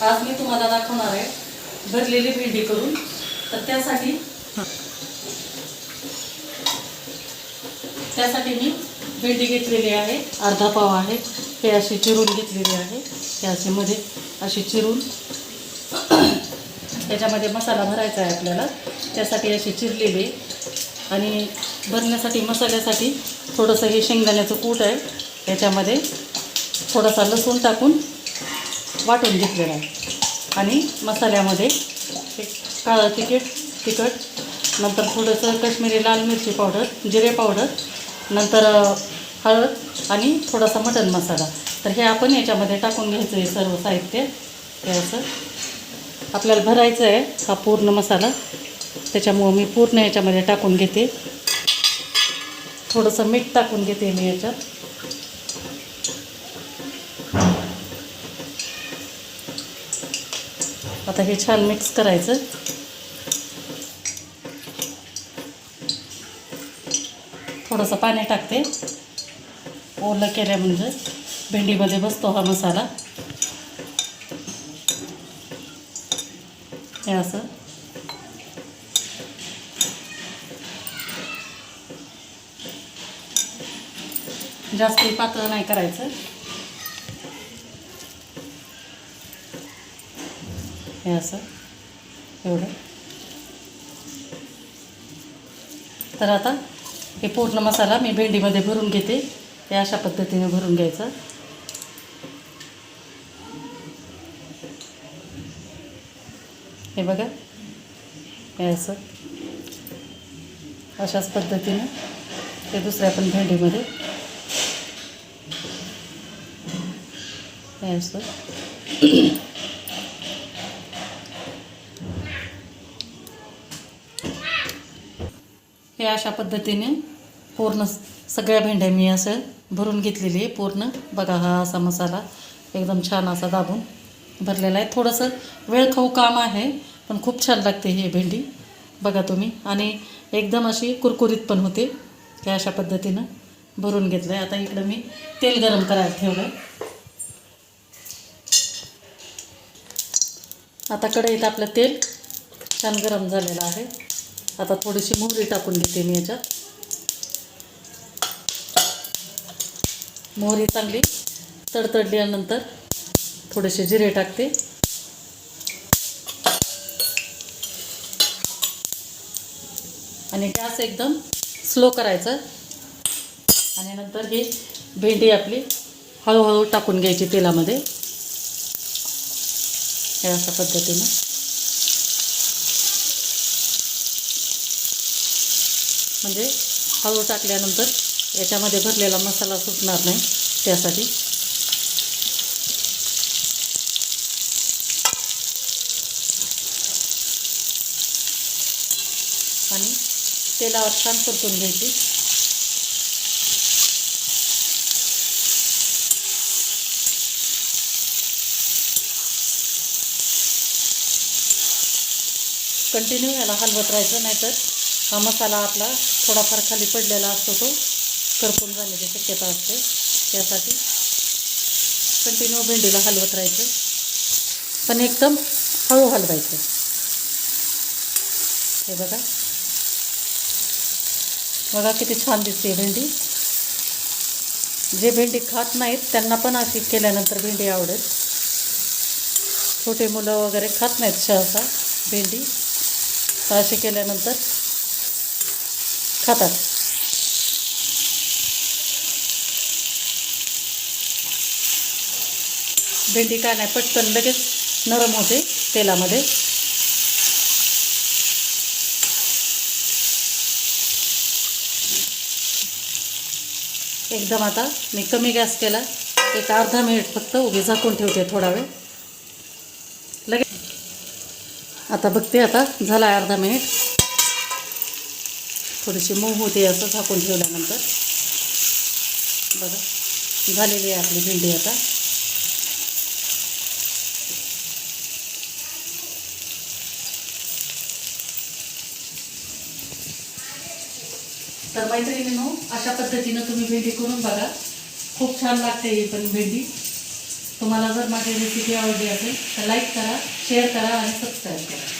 आज मी तुम्हाला दाखवणार आहे. भरलेली भेंडी करून. तर त्यासाठी त्यासाठी मी भेंडी घेतलेली आहे. अर्धा पाव आहे. हे अशी चिरून घेतलेली आहे. हे असे मध्ये अशी चिरून. त्याच्यामध्ये मसाला भरायचा आहे आपल्याला. त्यासाठी अशी चिरलेली आणि भरण्यासाठी मसाल्यासाठी थोडंसं हे शेंगदाण्याचं कूट आहे. त्याच्यामध्ये थोडासा लसूण टाकून वाटून घेतलेलं आहे. आणि मसाल्यामध्ये एक काळं तिखट तिखट नंतर थोडंसं कश्मीरी लाल मिरची पावडर जिरे पावडर नंतर हळद आणि थोडासा मटण मसाला. तर हे आपण याच्यामध्ये टाकून घ्यायचं आहे सर्व साहित्य. हे असं आपल्याला भरायचं आहे हा पूर्ण मसाला. त्याच्यामुळं मी पूर्ण याच्यामध्ये टाकून घेते. थोडंसं मीठ टाकून घेते मी याच्यात. आता हे छान मिक्स करायचं. थोडंसं पाणी टाकते. ओलं केल्या म्हणजे भेंडीमध्ये बसतो हा मसाला. हे असं. जास्त पातळ नाही करायचं. हे असं. एवढं. तर आता हे पूर्ण मसाला मी भेंडीमध्ये भरून घेते. हे अशा पद्धतीने भरून घ्यायचं. हे बघा. हे असं. अशाच पद्धतीने ते दुसऱ्या पण भेंडीमध्ये. हे असं. हे अशा पद्धतीने पूर्ण सगळ्या भेंड्या मी असं भरून घेतलेली आहे. पूर्ण. बघा हा असा मसाला एकदम छान असा दाबून भरलेला आहे. थोडंसं वेळ खाऊ काम आहे पण खूप छान लागते ही भेंडी. बघा तुम्ही. आणि एकदम अशी कुरकुरीत पण होते. हे अशा पद्धतीनं भरून घेतलं आहे आता इकडं मी तेल गरम करायला ठेवलं आहे आता कढईत आपलं तेल छान गरम झालेलं आहे. आता थोडीशी मोहरी टाकून घेते मी याच्यात. मोहरी चांगली तडतडल्यानंतर थोडेसे जिरे टाकते. आणि गॅस एकदम स्लो करायचा. आणि नंतर ही भेंडी आपली हळूहळू टाकून घ्यायची तेलामध्ये. अशा पद्धतीनं. म्हणजे हळू टाकल्यानंतर याच्यामध्ये भरलेला मसाला सुटणार नाही त्यासाठी. आणि तेलावर छान परतून घ्यायची. कंटिन्यू याला हलवत राहायचं नाहीतर हा मसाला आपला थोडाफार खाली पडलेला असतो तो. करपून जाण्याची शक्यता असते. त्यासाठी कंटिन्यू भेंडीला हलवत राहायचं. पण एकदम हळू हलवायचं. हे बघा. बघा किती छान दिसते भेंडी. जे भेंडी खात नाहीत त्यांना पण अशी केल्यानंतर भेंडी आवडेल. छोटे मुलं वगैरे खात नाहीत सहसा भेंडी. तर असे केल्यानंतर खातात. भेंडी काय नाही पटकन लगेच नरम होते तेलामध्ये. एकदम आता मी कमी गॅस केला. एक अर्धा मिनिट फक्त उभी झाकून ठेवते थोडा वेळ. लगेच आता बघते आता झाला आहे अर्धा मिनिट. थोडीशी मऊ होते असं झाकून ठेवल्यानंतर. बघा झालेली आहे आपली भेंडी आता. तर मैत्रिणीनो अशा पद्धतीनं तुम्ही भेंडी करून बघा. खूप छान लागते ही पण भेंडी. तुम्हाला जर माझी रेसिपी आवडली असेल तर लाईक करा शेअर करा आणि सबस्क्राईब करा.